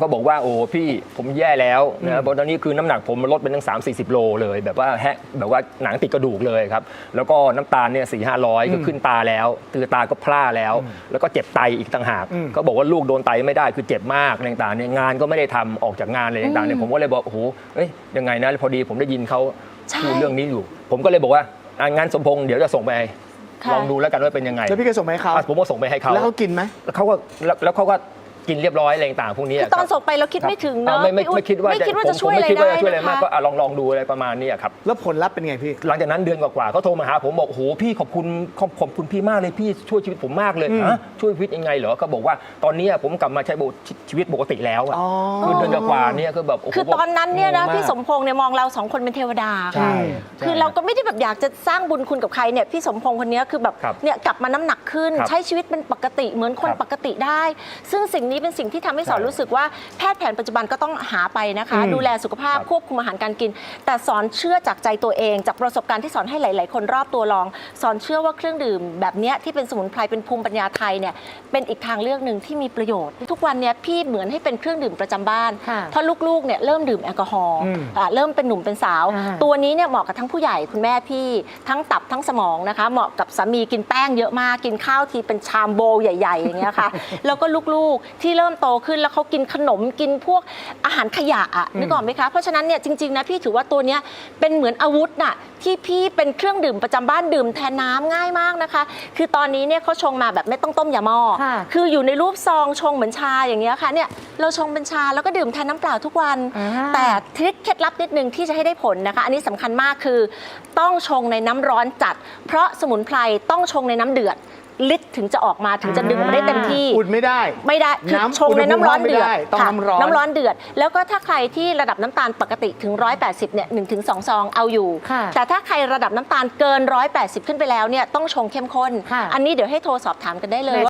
ก็บอกว่าโอ้พี่ผมแย่แล้วนะเพราะตอนนี้คือน้ำหนักผมมันลดเป็นตั้ง3 4 0 โลเลย แบบว่าแฮะแบบว่าหนังติดกระดูกเลยครับ แล้วก็น้ำตาลเนี่ยสี่ห้าร้อยก็ขึ้นตาแล้วตือตาก็พร่าแล้ว แล้วก็เจ็บไตอีกต่างหากอืมก็บอกว่าลูกโดนไตไม่ได้คือเจ็บมากอะไรต่างๆเนี่ยงานก็ไม่ได้ทำออกจากงานอะไรต่างๆเนี่ยผมก็เลยบอกโอ้โหเอ้ยยังไงนะพอดีผมได้ยินเขาใช่ พูดเรื่องนี้อยู่ ผมก็เลยบอกว่าอะงานสมพงษ์เดี๋ยวจะส่งไปค่ะ ลองดูแล้วกันว่าเป็นยังไงแล้วพี่ก็ส่งไปให้เขาอะผมก็ส่งไปให้เขา แล้วเขากินไหม แล้วเขาก็แล้วแล้วเขาก็ กินเรียบร้อยอะไรต่างๆพวกนี้คือตอนครับส่งไปเราคิดไม่ถึงเนอะอ่ไม่ไม่พี่อุ๊ไม่คิดว่าไม่คิดว่าจะผมช่วยผมอะไรไม่คิดว่าได้จะช่วยอะไรมากนะคะก็อะลองลองดูอะไรประมาณนี้ครับแล้วผลลัพธ์เป็นไงพี่ หลังจากนั้นเดือนกว่าๆเขาโทรมาหาผมบอกโอ้โหพี่ขอบคุณขอบขอบคุณพี่มากเลยพี่ช่วยชีวิตผมมากเลยอืมฮะช่วยชีวิตยังไงเหรอก็บอกว่าตอนนี้ผมกลับมาใช้ชีวิตปกติแล้วอะอ๋อคือเดือนกว่าๆเนี่ยคือแบบโโหคือตอนนั้นเนี่ยนะงงมากพี่สมพงษ์เนี่ยมองเราสองคนเป็นเทวดาใช่คือเราก็ไม่ได้แบบอยากจะสร้างบุญคุณกับใครเนี่ยพี่สมพงษ์คนนี้คือแบบครับเนี่ยกลับมาน้ำหนักขึ้นครับใช้ชีวิตเป็นปกติเหมือนคนครับปกติได้ ซึ่งสิ่งนี้เป็นสิ่งที่ทำให้สอนใช่รู้สึกว่าแพทย์แผนปัจจุบันก็ต้องหาไปนะคะอืมดูแลสุขภาพครับควบคุมอาหารการกิน แต่สอนเชื่อจากใจตัวเอง จากประสบการณ์ที่สอนให้หลาย ๆ คนรอบตัวลอง สอนเชื่อว่าเครื่องดื่ม แบบเนี้ยที่เป็นสมุนไพรเป็นภูมิปัญญาไทยเนี่ยเป็นอีกทางเลือกหนึ่งที่มีประโยชน์ ทุกวันเนี้ยพี่เหมือนให้เป็นเครื่องดื่มประจำบ้านค่ะเพราะลูก ๆ เนี่ยเริ่มดื่มแอลกอฮอล์อืมอ่าเริ่มเป็นหนุ่มเป็นสาวอ่าตัวนี้เนี่ยเหมาะกับทั้งผู้ใหญ่คุณแม่พี่ ทั้งตับทั้งสมองนะคะ เหมาะกับสามีกินแป้งเยอะมากกินข้าวทีเป็นชามโบว์ใหญ่ ๆ อย่างเงี้ยค่ะแล้วก็ลูก ๆ ที่เริ่มโตขึ้นแล้วเขากินขนมกินพวกอาหารขยะอะนึกออกไหมคะ เพราะฉะนั้นเนี่ยจริงๆนะพี่ถือว่าตัวเนี้ยเป็นเหมือนอาวุธน่ะที่พี่เป็นเครื่องดื่มประจำบ้านดื่มแทนน้ำง่ายมากนะคะ คือตอนนี้เนี่ยเขาชงมาแบบไม่ต้องต้มยาหม้อค่ะ คืออยู่ในรูปซองชงเหมือนชาอย่างเงี้ยค่ะเนี่ยเราชงเป็นชาแล้วก็ดื่มแทนน้ำเปล่าทุกวัน อ่า แต่ทริคเคล็ดลับนิดนึงที่จะให้ได้ผลนะคะ อันนี้สำคัญมากคือ ต้องชงในน้ำร้อนจัด เพราะสมุนไพรต้องชงในน้ำเดือด ลิตรถึงจะออกมาถึงจะดึงมาได้เต็มที่ อุ่นไม่ได้ ไม่ได้คือน้ำชงในน้ำร้อนเดือดอุณหภูมิไม่ได้ต้องค่ะน้ำร้อนน้ำร้อนเดือด แล้วก็ถ้าใครที่ระดับน้ำตาลปกติถึง 180เนี่ย1ถึง2ซองเอาอยู่ ค่ะแต่ถ้าใครระดับน้ำตาลเกิน 180 ขึ้นไปแล้วเนี่ยต้องชงเข้มข้น ค่ะ อันนี้เดี๋ยวให้โทรสอบถามกันได้เลย